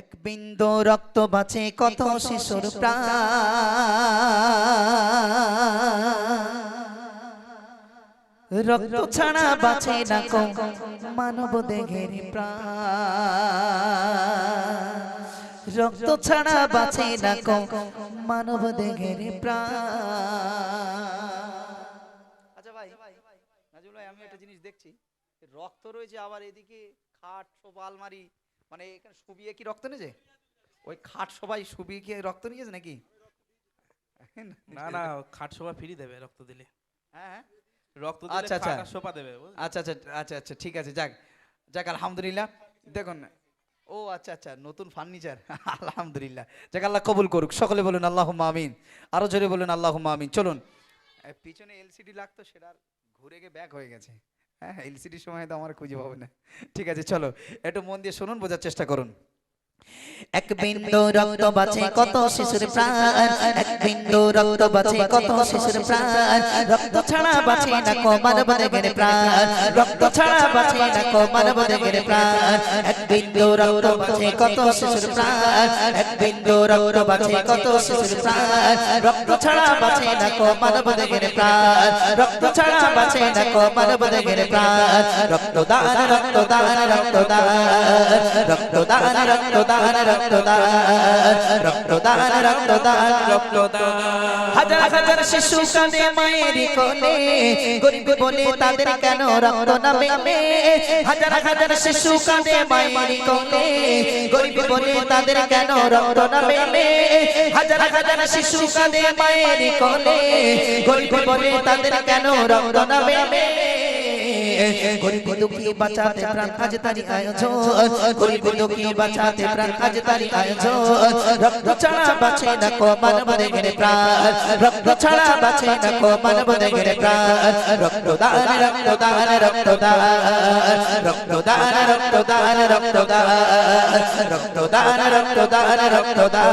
এক বিন্দু রক্ত বাঁচে কত শিশুর প্রাণ। রক্ত ছাড়া বাঁচে না কো মানব দেহের প্রাণ। রক্ত ছাড়া বাঁচে না কো মানব দেহের প্রাণ। আচ্ছা ভাই নাজুল ভাই আমি একটা জিনিস দেখছি। রক্ত রয়েছে আবার এদিকে খাট সোফা আলমারি। মানে এখানে শুবিয়ে কি রক্ত নিয়েছে? ওই খাট সবাই শুবিয়ে কি রক্ত নিয়েছে নাকি? না না খাট সোফা ফ্রি দেবে রক্ত দিলে। হ্যাঁ হ্যাঁ। রক্ত আচ্ছা, আচ্ছা। সোফা দেবে? আচ্ছা আচ্ছা আচ্ছা আচ্ছা ঠিক আছে যাক। যাক আলহামদুলিল্লাহ। দেখুন ও আচ্ছা আচ্ছা নতুন ফার্নিচার। আলহামদুলিল্লাহ। যাক আল্লাহ কবুল করুক। সকলে বলুন আল্লাহ আমিন। আরও জোরে বলুন আল্লাহ আমিন। চলুন। পিছনে এলসিডি লাগতো সেটা ঘুরে গিয়ে ব্যাক হয়ে গেছে। হ্যাঁ এলসিডি সময় তো আমার খুঁজে পাবে না। ঠিক আছে, চলো, একটু মন দিয়ে শুনুন, বোঝার চেষ্টা করুন। এক বিন্দু রক্ত বাঁচে কত শিশুর প্রাণ, এক বিন্দু রক্ত বাঁচে কত শিশুর প্রাণ। রক্ত ছাড়া বাঁচে না কো বরে গেলে প্রাণ, রক্ত ছাড়া বাঁচে না কো বরে গেলে প্রাণ। এক বিন্দু রক্ত বাঁচে কত শিশুর প্রাণ? এক বিন্দু রক্ত বাঁচে কত শিশুর প্রাণ? রক্ত ছাড়া বাঁচে না কো মানব দেহের প্রাণ? রক্ত ছাড়া বাঁচে না কো মানব দেহের প্রাণ? রক্তদান রক্তদান রক্তদান রক্তদান রক্তদান রক্তদান রক্তদান রক্তদান রক্তদান হাজার হাজার শিশু কাঁদে মায়ের কোলে গরিব বলে তাদের কেন রক্ত নামে? হাজার হাজার শিশু কাঁদে মায়ের কোলে গরিব বলে তাদের কেন রক্ত নামে হাজার হাজার শিশু কাঁদে মায়ের কোলে, গরিব বলে তাদের কেন রক্ত নামে গরিব দুঃখী বাঁচাতে প্রাণ আজ তারি আয়োজন। গরিব দুঃখী বাঁচাতে প্রাণ আজ তারি আয়োজন। রক্ত ছাড়া বাঁচে না কো মানব দেহের প্রাণ। রক্ত ছাড়া বাঁচে না কো মানব দেহের প্রাণ। রক্তদান রক্তদান রক্তদান। রক্তদান রক্তদান রক্তদান। রক্তদান রক্তদান রক্তদান।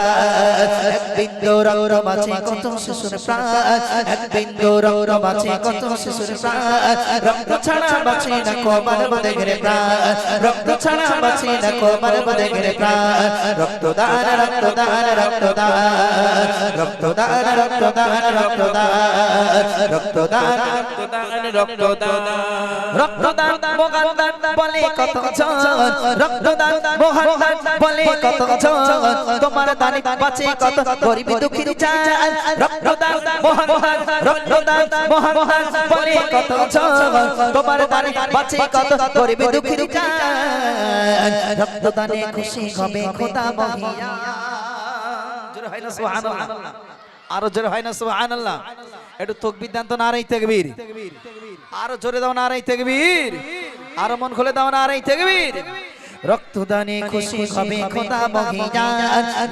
এক বিন্দু রক্ত বাঁচে কত শিশুর প্রাণ। বিন্দু রক্ত বাঁচে কত শিশুর প্রাণ। রক্ত ছাড়া বাঁচে না কো মানব দেহের প্রাণ। রক্ত ছাড়া বাঁচে না কো মানব দেহের প্রাণ। রক্তদান রক্তদান রক্তদান। রক্তদান রক্তদান রক্তদান। রক্তদান রক্তদান রক্তদান। রক্তদান মোগানদান বলে কত জন রক্তদান মোহানদান বলে কত জন তোমার দানে বাঁচে কত গরিব দুঃখীর চাল? রক্তদান মোহানদান রক্তদান মোহানদান বলে কত জন তোমার দানে বাঁচে কত গরিব দুঃখী রক্তদানে খুশি হবে খোদা মহিয়া। জোরে হয় না সুবহানাল্লাহ। আরও জোরে হয় না সুবহানাল্লাহ। একটু তকবীর দেন তো নারাই তাকবীর। আরও জোরে দাও নারাই তাকবীর। আরও মন খুলে দাও নারাই তাকবীর। রক্তদানে খুশি হবে খোদা মহিয়া।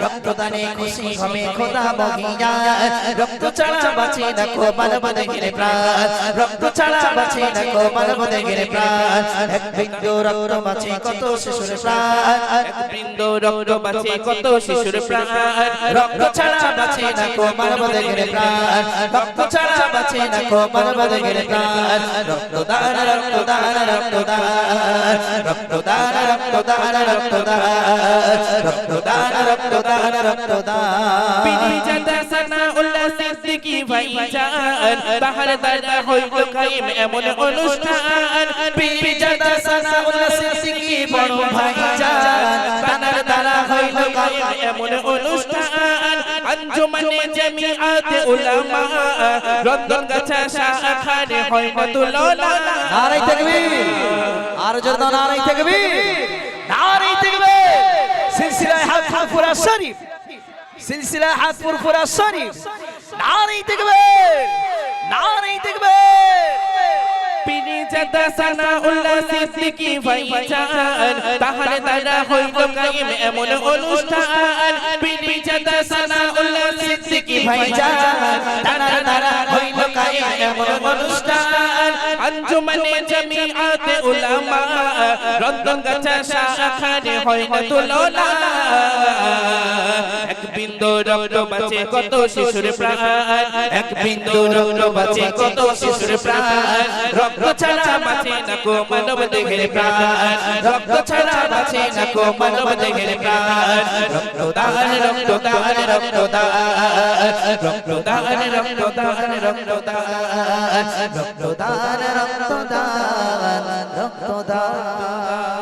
রক্তদানে খুশি হবে খোদা মহিয়া। রক্ত ছাড়া বাঁচে না কো মানব দেহের প্রাণ। রক্ত ছাড়া বাঁচে না কো মানব দেহের প্রাণ। এক বিন্দু রক্ত বাঁচে কত শিশুর প্রাণ। এক বিন্দু রক্ত বাঁচে কত শিশুর প্রাণ। রক্ত ছাড়া বাঁচে না কো মানব দেহের প্রাণ রক্ত ছাড়া বাঁচে না কো মানব দেহের প্রাণ রক্তদান। রক্তদান রক্তদান রক্তদান। রক্তদান রক্তদান রক্তদান রক্তদান রক্তদান। বিধি জাদা সানা উল্লাহ সিদ্দিকী ভাইজান বাহার দাদা হইল কাইম এমন অনুষ্ঠান। বিধি জাদা সানা উল্লাহ সিদ্দিকী বড় ভাইজান তানার দ্বারা হইল কাইম এমন অনুষ্ঠান। আঞ্জুমানে জামিআতে উলামা রতন গাছা শাখানে হয় না তুলনা নারাই তাকবীর আরও জোরে নারাই তাকবীর নারী দেখবে। সিলসিলায় হাত ফুরফুরা শরীফ। সিলসিলায় হাত ফুরফুরা শরীফ। নারী দেখবে। নারী দেখবে। পিনিজাদা সানাউল্লাহ সিদ্দিকী ভাই জান তাহলে তারা হইল এমন অনুষ্ঠান। এমন অনুষ্ঠান আঞ্জুমানে জামিআতে উলামা রতন গাছা হয় বিন্দু রক্ত বাঁচে, কত শিশুর প্রাণ। এক বিন্দু রক্ত বাঁচে, কত শিশুর প্রাণ। রক্ত ছাড়া বাঁচে না কো মানব দেহের প্রাণ। রক্ত ছাড়া বাঁচে না কো মানব দেহের প্রাণ। রক্তদান রক্তদান রক্তদান। রক্তদান রক্তদান রক্তদান রক্তদান রক্তদান।